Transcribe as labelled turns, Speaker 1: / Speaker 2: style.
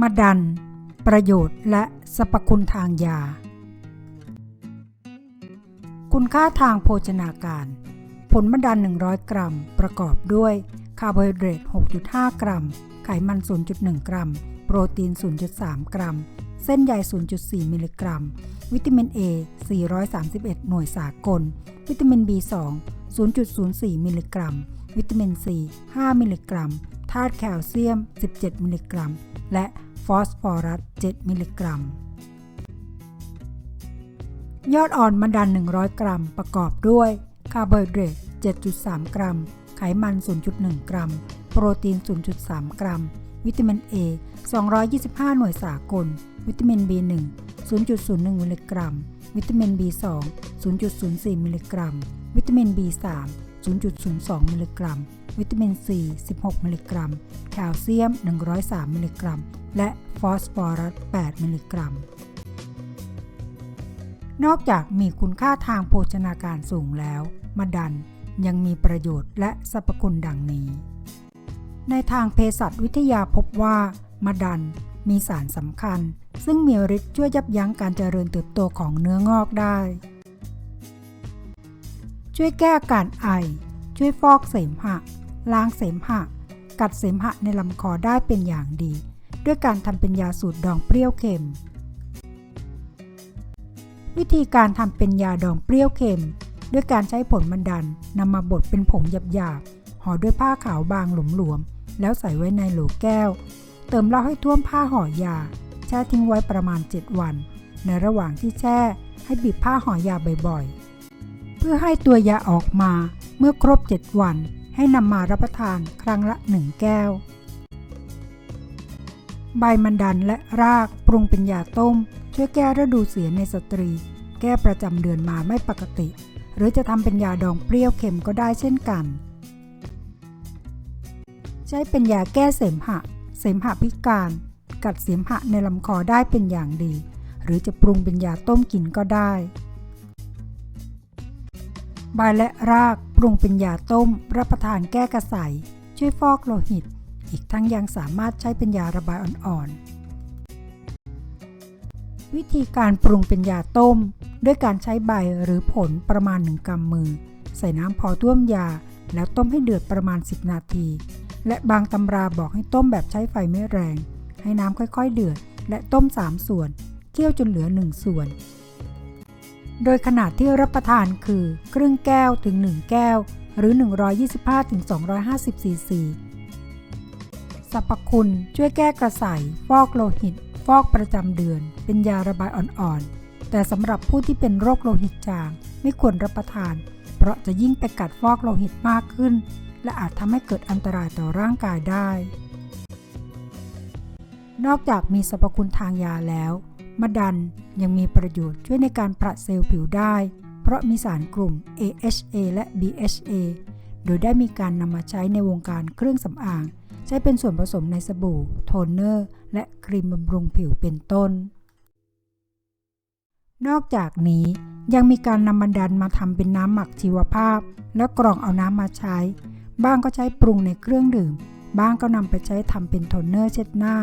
Speaker 1: มาดัน ประโยชน์และสรรพคุณทางยา คุณค่าทางโภชนาการ ผลมะดัน 100 กรัม ประกอบด้วย คาร์โบไฮเดรต 6.5 กรัม ไขมัน 0.1 กรัม โปรตีน 0.3 กรัม เส้นใย 0.4 มิลลิกรัม วิตามิน A 431 หน่วยสากล วิตามิน B2 0.04 มิลลิกรัม วิตามิน C 5 มิลลิกรัม ธาตุแคลเซียม 17 มิลลิกรัม และฟอสฟอรัส 7 มิลลิกรัม ยอดอ่อนมะดัน 100 กรัม ประกอบด้วยคาร์โบไฮเดรต 7.3 กรัม ไขมัน 0.1 กรัม โปรตีน 0.3 กรัม วิตามิน A 225 หน่วยสากล วิตามิน B1 0.01 มิลลิกรัม วิตามิน B2 0.04 มิลลิกรัม วิตามิน B3 0.02 มิลลิกรัม วิตามิน C 16 มิลลิกรัม แคลเซียม 103 มิลลิกรัม และฟอสฟอรัส 8 มิลลิกรัม นอกจากมีคุณค่าทางโภชนาการสูงแล้ว มะดันยังมีประโยชน์และสรรพคุณดังนี้ ในทางเภสัชวิทยาพบว่า มะดันมีสารสำคัญ ซึ่งมีฤทธิ์ช่วยยับยั้งการเจริญเติบโตของเนื้องอกได้ ช่วยแก้อาการไอ ช่วยฟอกเสมหะ ล้างเสมหะ กัดเสมหะในลำคอได้เป็นอย่างดี ด้วยการทำเป็นยาสูตรดองเปรี้ยวเค็ม วิธีการทำเป็นยาดองเปรี้ยวเค็ม ด้วยการใช้ผลมันดันนำมาบดเป็นผงหยาบๆห่อด้วยผ้าขาวบางหลวมๆแล้วใส่ไว้ในโหลแก้ว เติมเหล้าให้ท่วมผ้าห่อยาแช่ทิ้งไว้ประมาณ 7 วัน ในระหว่างที่แช่ให้บีบผ้าห่อยาบ่อยๆ พื่อให้ตัวยาออกมาเมื่อครบ 7 วัน ให้นำมารับประทานครั้งละ 1 แก้ว ใบมันดันและรากปรุงเป็นยาต้ม ช่วยแก้ฤดูเสียในสตรี แก้ประจำเดือนมาไม่ปกติ หรือจะทำเป็นยาดองเปรี้ยวเค็มก็ได้เช่นกัน ใช้เป็นยาแก้เสมหะ เสมหะพิการ กัดเสมหะในลำคอได้เป็นอย่างดี หรือจะปรุงเป็นยาต้มกินก็ได้ ใบและรากปรุงเป็นยาต้ม รับประทานแก้กระสายช่วยฟอกโลหิต อีกทั้งยังสามารถใช้เป็นยาระบายอ่อนๆ วิธีการปรุงเป็นยาต้ม ด้วยการใช้ใบหรือผลประมาณ1กำมือ ใส่น้ำพอท่วมยา แล้วต้มให้เดือดประมาณ 10 นาที และบางตำราบอกให้ต้มแบบใช้ไฟไม่แรง ให้น้ำค่อยๆ เดือด และต้ม 3 ส่วน เคี่ยวจนเหลือ 1 ส่วน โดยขนาดที่รับประทานคือครึ่งแก้วถึง 1 แก้ว หรือ 125ถึง250ซีซีสรรพคุณช่วยแก้กระสายฟอกโลหิต ฟอกประจำเดือน เป็นยาระบายอ่อนๆ แต่สำหรับผู้ที่เป็นโรคโลหิตจางไม่ควรรับประทาน เพราะจะยิ่งไปกัดฟอกโลหิตมากขึ้น และอาจทำให้เกิดอันตรายต่อร่างกายได้ นอกจากมีสรรพคุณทางยาแล้ว มะดันยังมีประโยชน์ช่วยในการผลัดเซลล์ผิวได้ เพราะมีสารกลุ่ม AHA และ BHA โดยได้มีการนำมาใช้ในวงการเครื่องสำอาง ใช้เป็นส่วนผสมในสบู่ โทนเนอร์ และครีมบำรุงผิวเป็นต้น นอกจากนี้ยังมีการนำมันดันมาทำเป็นน้ำหมักชีวภาพ แล้วกรองเอาน้ำมาใช้ บ้างก็ใช้ปรุงในเครื่องดื่ม บ้างก็นำไปใช้ทำเป็นโทนเนอร์เช็ดหน้า